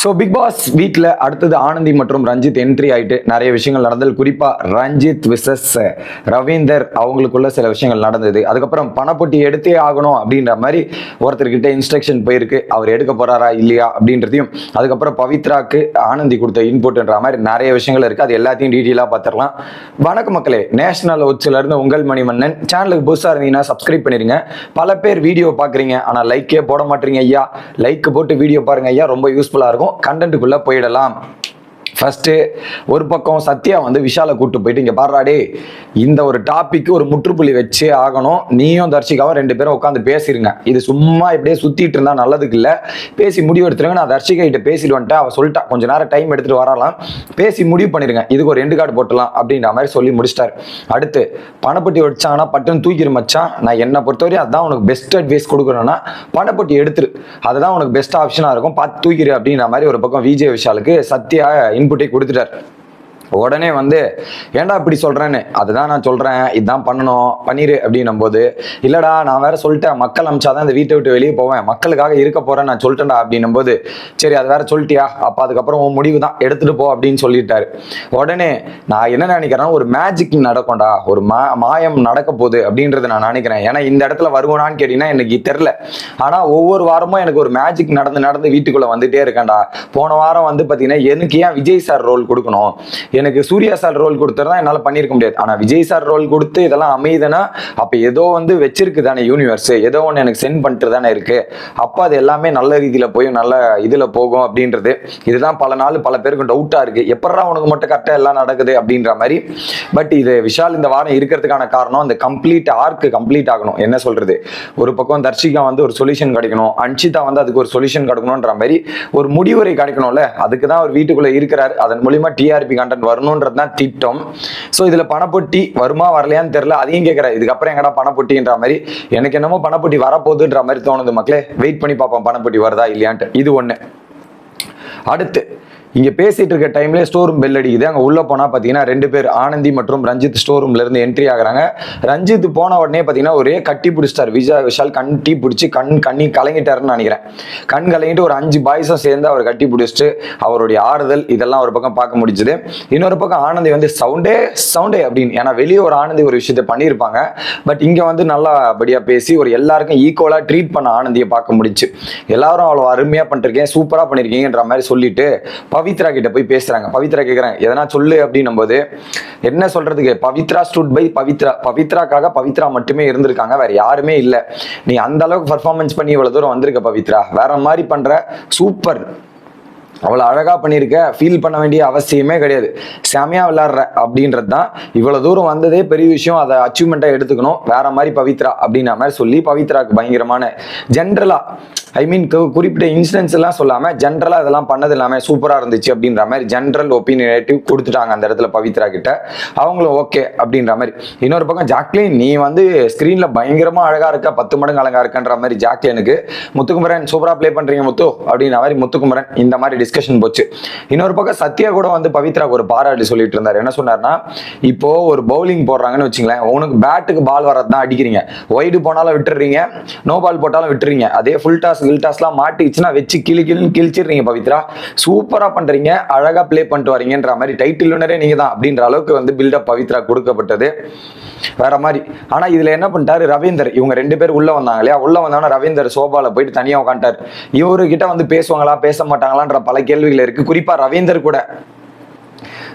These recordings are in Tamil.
ஸோ பிக் பாஸ் வீட்டில் அடுத்தது ஆனந்தி மற்றும் ரஞ்சித் என்ட்ரி ஆயிட்டு நிறைய விஷயங்கள் நடந்தது. குறிப்பாக ரஞ்சித் விசஸ் ரவீந்தர் அவங்களுக்குள்ள சில விஷயங்கள் நடந்தது. அதுக்கப்புறம் பணப்பொட்டி எடுத்தே ஆகணும் அப்படின்ற மாதிரி ஒருத்தர்கிட்ட இன்ஸ்ட்ரக்ஷன் போயிருக்கு. அவர் எடுக்க போறாரா இல்லையா அப்படின்றதையும் அதுக்கப்புறம் பவித்ராக்கு ஆனந்தி கொடுத்த இன்புட்ன்ற மாதிரி நிறைய விஷயங்கள் இருக்கு. அது எல்லாத்தையும் டீட்டெயிலாக பார்த்துடலாம் வணக்க மக்களே நேஷனல் ஒட்ஸ்ல இருந்து உங்கள் மணிமன்னன். சேனலுக்கு புதுசாக இருந்தீங்கன்னா சப்ஸ்கிரைப் பண்ணிருங்க. பல பேர் வீடியோ பார்க்குறீங்க ஆனால் லைக்கே போட மாட்டீங்க ஐயா. லைக் போட்டு வீடியோ பாருங்க ஐயா ரொம்ப யூஸ்ஃபுல்லாக இருக்கும். கண்டென்ட்டுக்குள்ளே போயிடலாம். ஃபஸ்ட்டு ஒரு பக்கம் சத்யா வந்து விஷாலை கூட்டு போயிட்டு இங்கே பாடுறாடே இந்த ஒரு டாப்பிக்கு ஒரு முற்றுப்புள்ளி வச்சே ஆகணும். நீயும் தர்ஷிகாவும் ரெண்டு பேரும் உட்காந்து பேசிருங்க. இது சும்மா இப்படியே சுற்றிட்டு இருந்தா நல்லதுக்கு இல்லை. பேசி முடிவு எடுத்துருங்க. நான் தர்ஷிகா கிட்ட பேசிட்டு வந்துட்டேன் சொல்லிட்டா. கொஞ்ச நேரம் டைம் எடுத்துகிட்டு வரலாம் பேசி முடிவு பண்ணிடுங்க இதுக்கு ஒரு ரெண்டு கார்டு போட்டலாம் அப்படின்ற மாதிரி சொல்லி முடிச்சிட்டாரு. அடுத்து பணப்பட்டி வச்சாங்கன்னா பட்டுன்னு தூக்கிடு மச்சான். நான் என்னை பொறுத்தவரையும் அதுதான் உனக்கு பெஸ்ட் அட்வைஸ் கொடுக்குறேன்னா பணப்பட்டி எடுத்துரு. அதுதான் உனக்கு பெஸ்ட் ஆப்ஷனாக இருக்கும். பார்த்து தூக்கிடு அப்படின்ற மாதிரி ஒரு பக்கம் விஜய் விஷாலுக்கு சத்யா இன் இன்புட்டை கொடுத்துட்டார். உடனே வந்து ஏன்டா இப்படி சொல்றேன்னு? அதுதான் நான் சொல்றேன். இதுதான் பண்ணணும். பண்ணிரு. அப்படின்னும் போது இல்லடா நான் வேற சொல்லிட்டேன். மக்கள் அமிச்சாதான் இந்த வீட்டை விட்டு வெளியே போவேன். மக்களுக்காக இருக்க போறேன். நான் சொல்லிட்டேன்டா. அப்படின்னும் போது சரி அது வேற சொல்லிட்டியா? அப்ப அதுக்கப்புறம் உன் முடிவு தான் எடுத்துட்டு போ. அப்படின்னு சொல்லிட்டாரு. உடனே நான் என்ன நினைக்கிறேன்னா ஒரு மேஜிக் நடக்கும்டா. ஒரு மா மாயம் நடக்க போகுது. அப்படின்றத நான் நினைக்கிறேன். ஏன்னா இந்த இடத்துல வருவானான்னு கேட்டீங்கன்னா எனக்கு தெரில ஆனா ஒவ்வொரு வாரமும் எனக்கு ஒரு மேஜிக் நடந்து நடந்து வீட்டுக்குள்ள வந்துட்டே இருக்கேன்டா. போன வாரம் வந்து பாத்தீங்கன்னா எனக்கு ஏன் விஜய் சார் ரோல் கொடுக்கணும்? எனக்கு சூர்யா சார் ரோல் கொடுத்தா என்னால் பண்ணியிருக்க முடியாது. ஆனால் விஜய் சார் ரோல் கொடுத்து இதெல்லாம் அமையுதுன்னா அப்போ ஏதோ வந்து வச்சிருக்கு தானே யூனிவர்ஸ் ஏதோ ஒன்று எனக்கு சென்ட் பண்ணிட்டு தானே இருக்கு. அப்போ அது எல்லாமே நல்ல ரீதியில் போய் நல்ல இதில் போகும் அப்படின்றது. இதுதான் பல நாள் பல பேருக்கு டவுட்டாக இருக்கு. எப்படா உனக்கு மட்டும் கரெக்டாக எல்லாம் நடக்குது அப்படின்ற மாதிரி. பட் இது விஷால் இந்த வாரம் இருக்கிறதுக்கான காரணம் அந்த கம்ப்ளீட் ஆர்க்கு கம்ப்ளீட் ஆகணும். என்ன சொல்றது? ஒரு பக்கம் தர்ஷிகா வந்து ஒரு சொல்யூஷன் கிடைக்கணும் அன்ஷிதா வந்து அதுக்கு ஒரு சொல்யூஷன் கிடைக்கணுன்ற மாதிரி ஒரு முடிவுரை கிடைக்கணும்ல? அதுக்கு தான் அவர் வீட்டுக்குள்ள இருக்கிறார். அதன் மூலியமா டிஆர்பி கண்டென்ட் வரணுன்றது தான் திட்டம். ஸோ இதுல பணப்பொட்டி வருமா வரலையான்னு தெரியல. அதையும் கேட்கிறேன் இதுக்கப்புறம் எங்கடா பணப்பொட்டின்ற மாதிரி. எனக்கு என்னமோ பணப்பொட்டி வரப்போகுதுன்ற மாதிரி தோணுது மக்களே. வெயிட் பண்ணி பார்ப்போம் பணப்பொட்டி வருதா இல்லையான்ட்டு. இது ஒண்ணு. அடுத்து இங்கே பேசிட்டு இருக்க டைம்லேயே ஸ்டோர் ரூம் பெல் அடிக்குது. அங்கே உள்ளே போனால் பார்த்தீங்கன்னா ரெண்டு பேர் ஆனந்தி மற்றும் ரஞ்சித் ஸ்டோர் ரூம்லேருந்து என்ட்ரி ஆகுறாங்க. ரஞ்சித் போன உடனே பார்த்தீங்கன்னா ஒரே கட்டி பிடிச்சிட்டார். விஜா விஷால் கண் டீ பிடிச்சி கண் கண்ணி கலங்கிட்டாருன்னு நினைக்கிறேன். கண் கலங்கிட்டு ஒரு அஞ்சு பாய்ஸும் சேர்ந்து அவர் கட்டி பிடிச்சிட்டு அவருடைய ஆறுதல் இதெல்லாம் ஒரு பக்கம் பார்க்க முடிஞ்சுது. இன்னொரு பக்கம் ஆனந்தி வந்து சவுண்டே சவுண்டே அப்படின்னு ஏன்னா வெளியே ஒரு ஆனந்தி ஒரு விஷயத்தை பண்ணியிருப்பாங்க. பட் இங்கே வந்து நல்லபடியாக பேசி ஒரு எல்லாருக்கும் ஈக்குவலாக ட்ரீட் பண்ண ஆனந்தியை பார்க்க முடிச்சு எல்லாரும் அவ்வளோ அருமையாக பண்ணிருக்கேன் சூப்பராக பண்ணியிருக்கீங்கன்ற மாதிரி சொல்லிட்டு பவித்ரா கிட்ட போய் பேசுறாங்க. பவித்ரா கேக்குறாங்க எதனா சொல்லு அப்படின்னும் போது என்ன சொல்றதுக்கு? Pavithra stood by Pavithra. பவித்ராக்காக Pavithra மட்டுமே இருந்திருக்காங்க. வேற யாருமே இல்லை. நீ அந்த அளவுக்கு பர்ஃபார்மன்ஸ் பண்ணி இவ்வளவு தூரம் வந்திருக்க பவித்ரா. வேற மாதிரி பண்ற. சூப்பர். அவ்வளோ அழகாக பண்ணியிருக்க. ஃபீல் பண்ண வேண்டிய அவசியமே கிடையாது. செமையாக விளாட்ற அப்படின்றது தான் இவ்வளோ தூரம் வந்ததே பெரிய விஷயம். அதை அச்சீவ்மெண்ட்டாக எடுத்துக்கணும். வேற மாதிரி பவித்ரா அப்படின்ற மாதிரி சொல்லி பவித்ராக்கு பயங்கரமான ஜென்ரலாக ஐ மீன் குறிப்பிட்ட இன்சிடென்ட்ஸ் எல்லாம் சொல்லாமல் ஜென்ரலாக இதெல்லாம் பண்ணது இல்லாமல் சூப்பராக இருந்துச்சு அப்படின்ற மாதிரி ஜென்ரல் ஒப்பீனியேட்டிவ் கொடுத்துட்டாங்க அந்த இடத்துல பவித்ரா கிட்ட. அவங்களும் ஓகே அப்படின்ற மாதிரி. இன்னொரு பக்கம் ஜாக்லின் நீ வந்து ஸ்க்ரீனில் பயங்கரமாக அழகாக இருக்க. பத்து மடங்கு அழகாக இருக்கன்ற மாதிரி ஜாக்லினுக்கு முத்துக்குமரன் சூப்பராக ப்ளே பண்ணுறீங்க முத்து அப்படின்ற மாதிரி முத்துக்குமரன் இந்த மாதிரி டிஸ்கஷன் போச்சு. இன்னொரு பக்கம் சத்யா கூட வந்து பவித்ராக்கு ஒரு பாராட்டு சொல்லிட்டு இருந்தார். என்ன சொன்னார்னா இப்போ ஒரு பவுலிங் போடுறாங்கன்னு வச்சுங்களேன் உனக்கு பேட்டுக்கு பால் வரது தான் அடிக்கிறீங்க. ஒய்டு போனாலும் விட்டுறீங்க நோ பால் போட்டாலும் விட்டுறீங்க. அதே ஃபுல் டாஸ் கில் டாஸ்லாம் மாட்டிச்சுன்னா வச்சு கிளி கிளின்னு கிழிச்சிடுறீங்க பவித்ரா. சூப்பராக பண்றீங்க அழகா ப்ளே பண்ணிட்டு வரீங்கன்ற மாதிரி டைட்டில் வினரே நீங்க தான் அப்படின்ற அளவுக்கு வந்து பில்டப் பவித்ரா கொடுக்கப்பட்டது. வேற மாதிரி. ஆனா இதுல என்ன பண்ணிட்டாரு ரவீந்தர். இவங்க ரெண்டு பேர் உள்ள வந்தாங்க இல்லையா? உள்ள வந்தவன ரவீந்தர் சோபால போயிட்டு தனியா உட்காந்துட்டார் இவரு கிட்ட வந்து பேசுவாங்களா பேச மாட்டாங்களான்ற பல கேள்விகள் இருக்கு. குறிப்பா ரவீந்தர் கூட.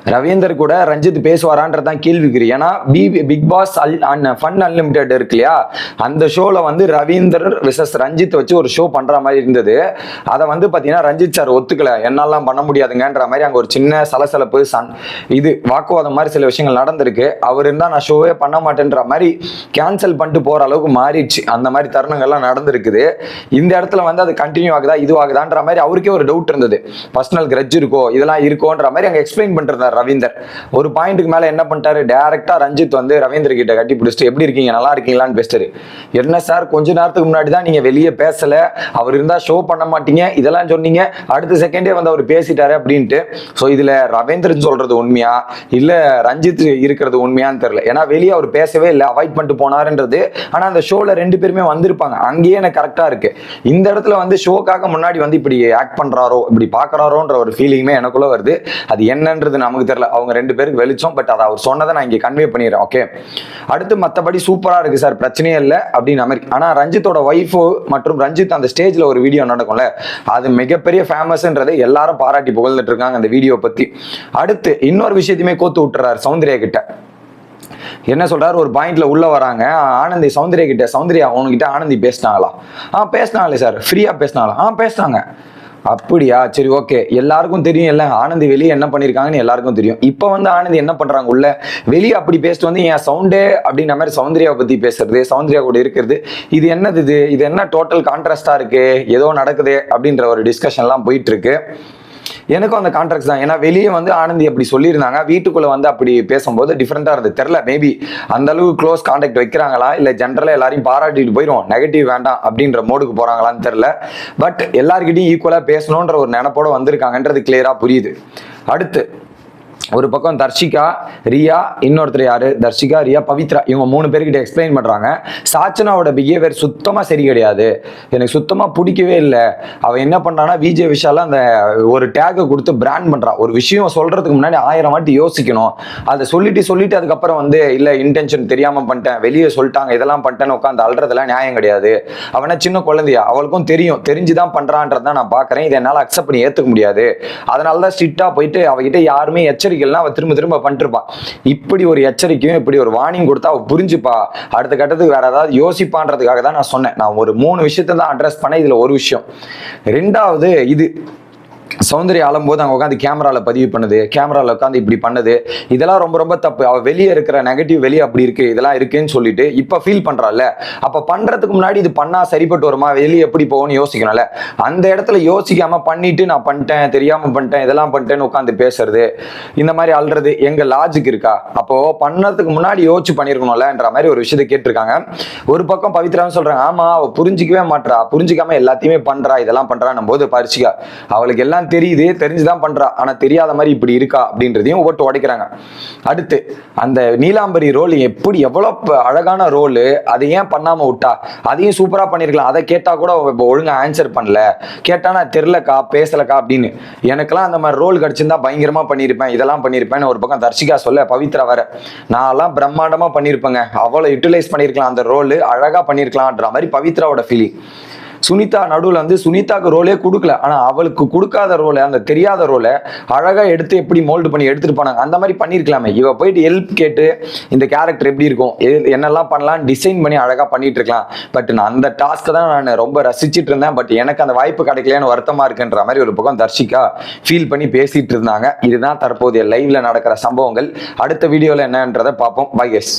ரவீந்தர் கூட ரஞ்சித் பேசுவாரான்றதான் கேள்விக்குறி. ஏன்னா பி பிக் பாஸ் அல் அன் ஃபன் அன்லிமிடெட் இருக்கு இல்லையா? அந்த ஷோவில் வந்து ரவீந்தர் விசஸ் ரஞ்சித் வச்சு ஒரு ஷோ பண்ணுற மாதிரி இருந்தது. அதை வந்து பார்த்தீங்கன்னா ரஞ்சித் சார் ஒத்துக்கல. என்னாலாம் பண்ண முடியாதுங்கன்ற மாதிரி அங்கே ஒரு சின்ன சலசலப்பு சன் இது வாக்குவாதம் மாதிரி சில விஷயங்கள் நடந்திருக்கு. அவர் இருந்தால் நான் ஷோவே பண்ண மாட்டேன்ற மாதிரி கேன்சல் பண்ணிட்டு போகிற அளவுக்கு மாறிடுச்சு. அந்த மாதிரி தருணங்கள்லாம் நடந்திருக்குது. இந்த இடத்துல வந்து அது கண்டினியூ ஆகுதா இது ஆகுதான்ற மாதிரி அவருக்கே ஒரு டவுட் இருந்தது. பர்சனல் கிரட்ஜ் இருக்கோ இதெல்லாம் இருக்கோன்ற மாதிரி அங்கே எக்ஸ்பிளைன் பண்ணிருந்தார் ரவீந்தர். ஒரு பாயிண்ட்டுக்கு மேல என்ன பண்ணிட்டாரு? டைரக்டா ரஞ்சித் வந்து ரவீந்தர் கிட்ட கட்டி பிடிச்சிட்டு எப்படி இருக்கீங்க? நல்லா இருக்கீங்களான்னு பேசிட்டாரு. என்ன சார் கொஞ்ச நேரத்துக்கு முன்னாடி தான் நீங்க வெளியே பேசல. அவர் இருந்தா ஷோ பண்ண மாட்டீங்க. இதெல்லாம் சொன்னீங்க. அடுத்த செகண்டே வந்து அவர் பேசிட்டாரு அப்படின்ட்டு. ஸோ இதுல ரவீந்திரன் சொல்றது உண்மையா? இல்ல ரஞ்சித் இருக்கிறது உண்மையான்னு தெரியல. ஏன்னா வெளியே அவர் பேசவே இல்லை. அவாய்ட் பண்ணிட்டு போனாருன்றது. ஆனா அந்த ஷோல ரெண்டு பேருமே வந்திருப்பாங்க. அங்கேயே எனக்கு கரெக்டா இருக்கு. இந்த இடத்துல வந்து ஷோக்காக முன்னாடி வந்து இப்படி ஆக்ட் பண்றாரோ இப்படி பாக்குறாரோன்ற ஒரு ஃபீலிங்குமே எனக்குள்ள வருது. அது என்னன்றது நமக்கு தெரியல. அவங்க ரெண்டு பேருக்கு வெளிச்சம் பட் அதை அவர் சொன்னதை நான் இங்கே கன்வே பண்ணிடுறேன் ஓகே அடுத்து மற்றபடி சூப்பரா இருக்கு சார் பிரச்சனையே இல்லை அப்படின்னு அமெரிக்கா ஆனா ரஞ்சித்தோட ஒய்ஃபு மற்றும் ரஞ்சித் அந்த ஸ்டேஜ்ல ஒரு வீடியோ நடக்கும்ல அது மிகப்பெரிய ஃபேமஸ்ன்றதை எல்லாரும் பாராட்டி புகழ்ந்துட்டு இருக்காங்க அந்த வீடியோ பத்தி. அடுத்து இன்னொரு விஷயத்தையுமே கோத்து விட்டுறாரு சௌந்தர்யா கிட்ட. என்ன சொல்றாரு? ஒரு பாயிண்ட்ல உள்ள வராங்க. ஆனந்தி சௌந்தர்யா கிட்ட சௌந்தர்யா உன்கிட்ட ஆனந்தி பேசினாங்களா? ஆ பேசினாங்களே சார் ஃப்ரீயா பேசினாங்களா? ஆ பேசினாங்க அப்படியா? சரி ஓகே எல்லாருக்கும் தெரியும் இல்லை ஆனந்தி வெளியே என்ன பண்ணியிருக்காங்கன்னு எல்லாருக்கும் தெரியும். இப்போ வந்து ஆனந்தி என்ன பண்றாங்க உள்ள? வெளியே அப்படி பேசிட்டு வந்து என் சவுண்டே? அப்படின்ற மாதிரி சௌந்தர்யாவை பத்தி பேசுறது சௌந்தர்யா கூட இருக்கிறது. இது என்னது இது? இது என்ன டோட்டல் கான்ட்ராஸ்டா இருக்கு? ஏதோ நடக்குது அப்படின்ற ஒரு டிஸ்கஷன்லாம் போயிட்டு இருக்கு. எனக்கும் அந்த கான்ட்ராக்ட் தான். ஏன்னா வெளியே வந்து ஆனந்தி அப்படி சொல்லியிருந்தாங்க. வீட்டுக்குள்ளே வந்து அப்படி பேசும்போது டிஃப்ரெண்ட்டாக இருந்தது. தெரில மேபி அந்த அளவு க்ளோஸ் கான்டாக்ட் வைக்கிறாங்களா? இல்லை ஜென்ரலாக எல்லாரையும் பாராட்டிட்டு போயிடும் நெகட்டிவ் வேண்டாம் அப்படின்ற மோடுக்கு போகிறாங்களான்னு தெரில பட் எல்லாருக்கிட்டையும் ஈக்குவலாக பேசணுன்ற ஒரு நினப்போட வந்திருக்காங்கன்றது கிளியராக புரியுது. அடுத்து ஒரு பக்கம் தர்ஷிகா ரியா இன்னொருத்தர் யாரு? தர்ஷிகா ரியா பவித்ரா. இவங்க மூணு பேர்கிட்ட எக்ஸ்பிளைன் பண்றாங்க. சாச்சனாவோட பிஹேவியர் சுத்தமா சரி கிடையாது. எனக்கு சுத்தமா பிடிக்கவே இல்லை. அவன் என்ன பண்றான்னா விஜய் விஷால அந்த ஒரு டேக்கை கொடுத்து பிராண்ட் பண்றான். ஒரு விஷயம் சொல்றதுக்கு முன்னாடி ஆயிரம் வாட்டி யோசிக்கணும். அதை சொல்லிட்டு சொல்லிட்டு அதுக்கப்புறம் வந்து இல்ல இன்டென்ஷன் தெரியாம பண்ணிட்டேன். வெளியே சொல்லிட்டாங்க. இதெல்லாம் பண்ணிட்டேன்னு உட்காந்து அல்றதெல்லாம் நியாயம் கிடையாது. அவனா சின்ன குழந்தையா? அவளுக்கும் தெரியும். தெரிஞ்சுதான் பண்றான்றதான் நான் பாக்குறேன். இதை என்னால அக்செப்ட் பண்ணி ஏத்துக்க முடியாது. அதனாலதான் ஸ்ட்ரிக்டா போயிட்டு அவகிட்ட யாருமே எச்சரிக்கை எச்சரிக்கைலாம் அவ திரும்ப திரும்ப பண்ணிட்டு இப்படி ஒரு எச்சரிக்கையும் இப்படி ஒரு வார்னிங் கொடுத்தா அவ புரிஞ்சுப்பா. அடுத்த கட்டத்துக்கு வேற ஏதாவது யோசிப்பான்றதுக்காக தான் நான் சொன்னேன். நான் ஒரு மூணு விஷயத்தை தான் அட்ரஸ் பண்ணேன். இதுல ஒரு விஷயம். ரெண்டாவது இது. சௌந்தர்யா ஆளும்போது அங்கே உட்காந்து கேமராவில் பதிவு பண்ணுது கேமராவில் உட்காந்து இப்படி பண்ணுது. இதெல்லாம் ரொம்ப ரொம்ப தப்பு. அவள் வெளியே இருக்கிற நெகட்டிவ் வெளியே அப்படி இருக்குது இதெல்லாம் இருக்குன்னு சொல்லிட்டு இப்போ ஃபீல் பண்றால அப்போ பண்ணுறதுக்கு முன்னாடி இது பண்ணால் சரிப்பட்டு வருமா? வெளியே எப்படி போகும்னு யோசிக்கணும்ல. அந்த இடத்துல யோசிக்காமல் பண்ணிட்டு நான் பண்ணிட்டேன் தெரியாமல் பண்ணிட்டேன் இதெல்லாம் பண்ணிட்டேன்னு உட்காந்து பேசுறது இந்த மாதிரி அல்றது எங்கள் லாஜிக் இருக்கா? அப்போ பண்ணுறதுக்கு முன்னாடி யோசிச்சு பண்ணியிருக்கணும்லன்ற மாதிரி ஒரு விஷயத்தை கேட்டிருக்காங்க. ஒரு பக்கம் பவித்ரான்னு சொல்கிறாங்க ஆமாம் அவள் புரிஞ்சிக்கவே மாட்றா புரிஞ்சிக்காம எல்லாத்தையுமே பண்ணுறா இதெல்லாம் பண்ணுறான்னும் போது பரிசிக்கா அவளுக்கு எல்லாம் தெரியுது தெரிஞ்சுதான் பண்றா. ஆனா தெரியாத மாதிரி இப்படி இருக்கா அப்படின்றதையும் ஓட்டு உடைக்கிறாங்க. அடுத்து அந்த நீலாம்பரி ரோல் எப்படி எவ்வளவு அழகான ரோலு அதை ஏன் பண்ணாம விட்டா? அதையும் சூப்பரா பண்ணிருக்கலாம். அதை கேட்டா கூட இப்போ ஒழுங்கா ஆன்சர் பண்ணல. கேட்டா நான் தெரிலக்கா பேசலக்கா அப்படின்னு. எனக்கெல்லாம் அந்த மாதிரி ரோல் கிடைச்சிருந்தா பயங்கரமா பண்ணியிருப்பேன் இதெல்லாம் பண்ணியிருப்பேன்னு ஒரு பக்கம் தர்ஷிகா சொல்ல பவித்ரா வேற. நான் எல்லாம் பிரம்மாண்டமா பண்ணியிருப்பேங்க அவ்வளோ யூட்டிலைஸ் பண்ணியிருக்கலாம் அந்த ரோல் அழகா பண்ணியிருக்கலாம்ன்ற மாதிரி பவித்ராவோட ஃபீலிங் சுனிதா நடுவில் வந்து சுனிதாக்கு ரோலே கொடுக்கல. ஆனால் அவளுக்கு கொடுக்காத ரோலை அந்த தெரியாத ரோலை அழகாக எடுத்து எப்படி மோல்டு பண்ணி எடுத்துட்டு போனாங்க. அந்த மாதிரி பண்ணியிருக்கலாமே இவ போயிட்டு ஹெல்ப் கேட்டு இந்த கேரக்டர் எப்படி இருக்கும் என்னெல்லாம் பண்ணலாம் டிசைன் பண்ணி அழகாக பண்ணிட்டு இருக்கலாம். பட் நான் அந்த டாஸ்க்கை தான் நான் ரொம்ப ரசிச்சுட்டு இருந்தேன். பட் எனக்கு அந்த வாய்ப்பு கிடைக்கலன்னு வருத்தமாக இருக்குன்ற மாதிரி ஒரு பக்கம் தர்ஷிகா ஃபீல் பண்ணி பேசிட்டு இருந்தாங்க. இதுதான் தற்போதைய லைவ்ல நடக்கிற சம்பவங்கள். அடுத்த வீடியோவில் என்னன்றதை பார்ப்போம். By S